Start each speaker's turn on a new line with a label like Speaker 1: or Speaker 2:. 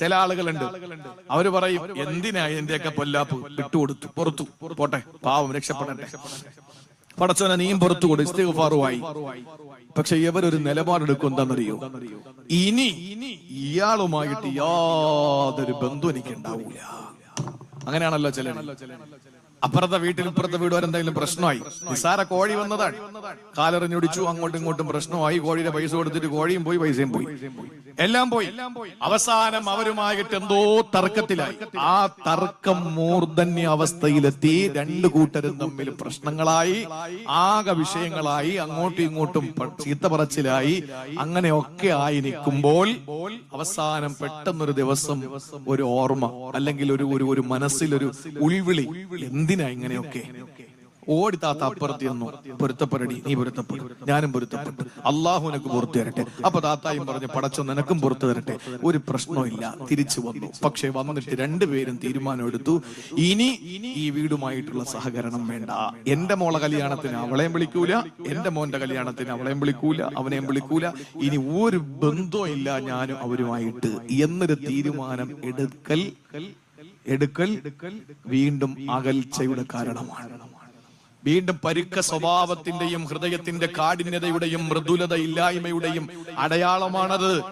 Speaker 1: ചില ആളുകളുണ്ട്. അവർ പറയും എന്തിനാ എന്റെയൊക്കെ പൊല്ലാപ്പ് വിട്ടുകൊടുത്തു പുറത്തു? പോട്ടെ പാവം രക്ഷപ്പെടട്ടെ. പടച്ചോനെ നീയും പുറത്തു കൊടു. ഇസ്തിഗ്ഫാറുമായി. പക്ഷെ ഇവരൊരു നിലപാടെടുക്കും എന്താണെന്നറിയോ ഇനി ഇയാളുമായിട്ട് യാതൊരു ബന്ധു എനിക്ക് ഉണ്ടാവൂല അങ്ങനെയാണല്ലോ ചില അപ്പുറത്തെ വീട്ടിൽ ഇപ്പുറത്തെ വീട് വരെ എന്തെങ്കിലും പ്രശ്നമായി. നിസാര കോഴി വന്നതാണ്. കാലെറിഞ്ഞൊടിച്ചു അങ്ങോട്ടും ഇങ്ങോട്ടും പ്രശ്നമായി. കോഴിയുടെ പൈസ കൊടുത്തിട്ട് കോഴിയും പോയി പൈസയും പോയി. എല്ലാം പോയി. അവസാനം അവരുമായിട്ട് എന്തോ തർക്കത്തിലായി. ആ തർക്കം മൂർധന്യ അവസ്ഥയിലെത്തി. രണ്ടു കൂട്ടരും തമ്മിൽ പ്രശ്നങ്ങളായി. ആകെ വിഷയങ്ങളായി. അങ്ങോട്ടും ഇങ്ങോട്ടും ചീത്ത പറച്ചിലായി. അങ്ങനെയൊക്കെ ആയി നിൽക്കുമ്പോൾ അവസാനം പെട്ടെന്നൊരു ദിവസം ഒരു ഓർമ്മ അല്ലെങ്കിൽ ഒരു ഒരു ഒരു മനസ്സിലൊരു ഉൾവിളി എന്തിനാ ഇങ്ങനെയൊക്കെ? ഓടി താത്ത അപ്പുറത്ത് പൊരുത്തപ്പെടടി നീ പൊരുത്തപ്പെടും. ഞാനും പൊരുത്തപ്പെട്ടു. അള്ളാഹു നിനക്ക് പുറത്തു തരട്ടെ അപ്പൊ താത്തായും പറഞ്ഞു പടച്ചോ നിനക്കും പുറത്തു തരട്ടെ ഒരു പ്രശ്നമില്ല തിരിച്ചു വന്നു. പക്ഷെ വന്നിട്ട് രണ്ടുപേരും തീരുമാനം എടുത്തു. ഇനി ഈ വീടുമായിട്ടുള്ള സഹകരണം വേണ്ട. എന്റെ മോളെ കല്യാണത്തിന് അവളെയും വിളിക്കൂല. എന്റെ മോന്റെ കല്യാണത്തിന് അവളെയും വിളിക്കൂല. അവനെയും വിളിക്കൂല. ഇനി ഒരു ബന്ധവും ഇല്ല ഞാനും അവരുമായിട്ട്. എന്നൊരു തീരുമാനം എടുക്കൽ എടുക്കൽ വീണ്ടും അകൽച്ചയുടെ കാരണമാണ്. വീണ്ടും പരുക്ക സ്വഭാവത്തിന്റെയും ഹൃദയത്തിന്റെ കാഠിന്യതയുടെയും മൃദുലത ഇല്ലായ്മയുടെയും അടയാളമാണത്.